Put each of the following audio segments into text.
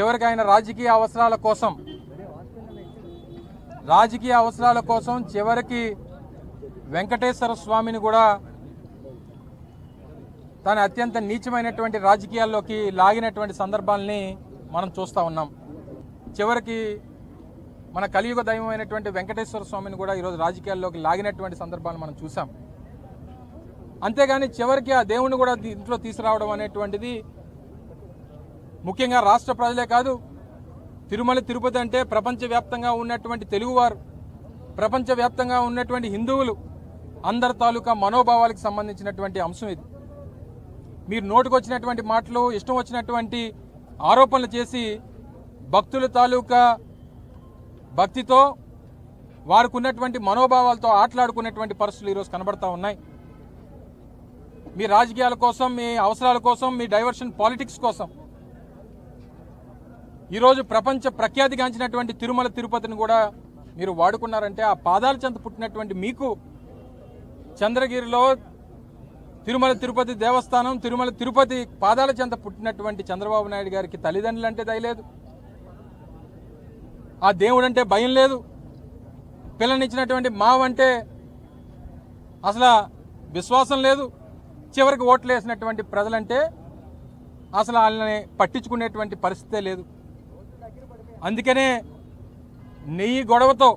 చివరికి ఆయన రాజకీయ అవసరాల కోసం రాజకీయ అవసరాల కోసం చివరికి వెంకటేశ్వర స్వామిని కూడా తన అత్యంత నీచమైనటువంటి రాజకీయాల్లోకి లాగినటువంటి సందర్భాల్ని మనం చూస్తూ ఉన్నాం. చివరికి మన కలియుగ దైవమైనటువంటి వెంకటేశ్వర స్వామిని కూడా ఈరోజు రాజకీయాల్లోకి లాగినటువంటి సందర్భాలు మనం చూసాం అంతేగాని చివరికి ఆ దేవుణ్ణి కూడా దీంట్లో తీసుకురావడం అనేటువంటిది ముఖ్యంగా రాష్ట్ర ప్రజలే కాదు తిరుమల తిరుపతి అంటే ప్రపంచవ్యాప్తంగా ఉన్నటువంటి తెలుగువారు ప్రపంచవ్యాప్తంగా ఉన్నటువంటి హిందువులు అందరి తాలూకా మనోభావాలకు సంబంధించినటువంటి అంశం ఇది. మీరు నోటుకొచ్చినటువంటి మాటలు ఇష్టం వచ్చినటువంటి ఆరోపణలు చేసి భక్తుల తాలూకా భక్తితో వారికి ఉన్నటువంటి మనోభావాలతో ఆటలాడుకునేటువంటి పరిస్థితులు ఈరోజు కనబడతా ఉన్నాయి. మీ రాజకీయాల కోసం మీ అవసరాల కోసం మీ డైవర్షన్ పాలిటిక్స్ కోసం ఈరోజు ప్రపంచ ప్రఖ్యాతిగాంచినటువంటి తిరుమల తిరుపతిని కూడా మీరు వాడుకున్నారంటే ఆ పాదాల చెంత పుట్టినటువంటి మీకు చంద్రగిరిలో తిరుమల తిరుపతి దేవస్థానం తిరుమల తిరుపతి పాదాల చెంత పుట్టినటువంటి చంద్రబాబు నాయుడు గారికి తల్లిదండ్రులు అంటే దయలేదు ఆ దేవుడు అంటే భయం లేదు. పిల్లనిచ్చినటువంటి మావంటే అసలు విశ్వాసం లేదు. చివరికి ఓట్లు వేసినటువంటి ప్రజలంటే అసలు వాళ్ళని పట్టించుకునేటువంటి పరిస్థితే లేదు. అందుకనే నెయ్యి గొడవతో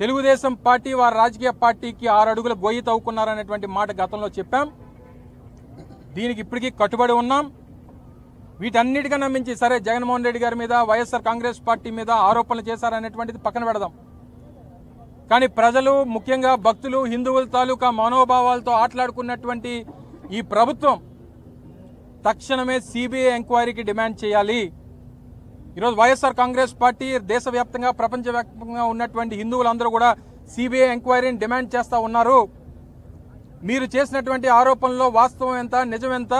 తెలుగుదేశం పార్టీ వారి రాజకీయ పార్టీకి ఆరు అడుగుల గొయ్యి తవ్వుకున్నారనేటువంటి మాట గతంలో చెప్పాం. దీనికి ఇప్పటికీ కట్టుబడి ఉన్నాం. వీటన్నిటికన్నా మించి సరే జగన్మోహన్ రెడ్డి గారి మీద వైఎస్ఆర్ కాంగ్రెస్ పార్టీ మీద ఆరోపణలు చేశారనేటువంటిది పక్కన పెడదాం. కానీ ప్రజలు ముఖ్యంగా భక్తులు హిందువుల తాలూకా మనోభావాలతో ఆటలాడుకున్నటువంటి ఈ ప్రభుత్వం తక్షణమే సిబిఐ ఎంక్వైరీకి డిమాండ్ చేయాలి. ఈరోజు వైఎస్ఆర్ కాంగ్రెస్ పార్టీ దేశవ్యాప్తంగా ప్రపంచవ్యాప్తంగా ఉన్నటువంటి హిందువులందరూ కూడా సిబిఐ ఎంక్వైరీని డిమాండ్ చేస్తూ ఉన్నారు. మీరు చేసినటువంటి ఆరోపణలో వాస్తవం ఎంత నిజం ఎంత?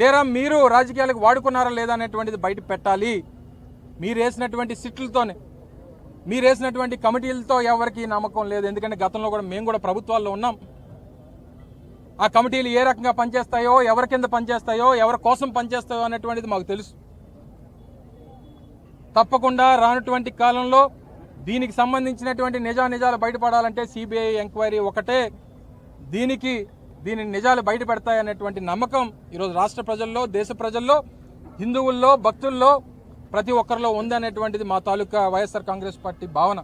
లేరా మీరు రాజకీయాలకు వాడుకున్నారా లేదా అనేటువంటిది బయట పెట్టాలి. మీరు వేసినటువంటి సిట్లతోనే మీరు వేసినటువంటి కమిటీలతో ఎవరికి నమ్మకం లేదు. ఎందుకంటే గతంలో కూడా మేము కూడా ప్రభుత్వాల్లో ఉన్నాం. ఆ కమిటీలు ఏ రకంగా పనిచేస్తాయో ఎవరి కింద పనిచేస్తాయో ఎవరి కోసం పనిచేస్తాయో అనేటువంటిది మాకు తెలుసు. తప్పకుండా రానటువంటి కాలంలో దీనికి సంబంధించినటువంటి నిజా నిజాలు బయటపడాలంటే సిబిఐ ఎంక్వైరీ ఒకటే. దీనికి దీని నిజాలు బయటపెడతాయనేటువంటి నమ్మకం ఈరోజు రాష్ట్ర ప్రజల్లో దేశ ప్రజల్లో హిందువుల్లో భక్తుల్లో ప్రతి ఒక్కరిలో ఉంది అనేటువంటిది మా తాలూకా వైఎస్ఆర్ కాంగ్రెస్ పార్టీ భావన.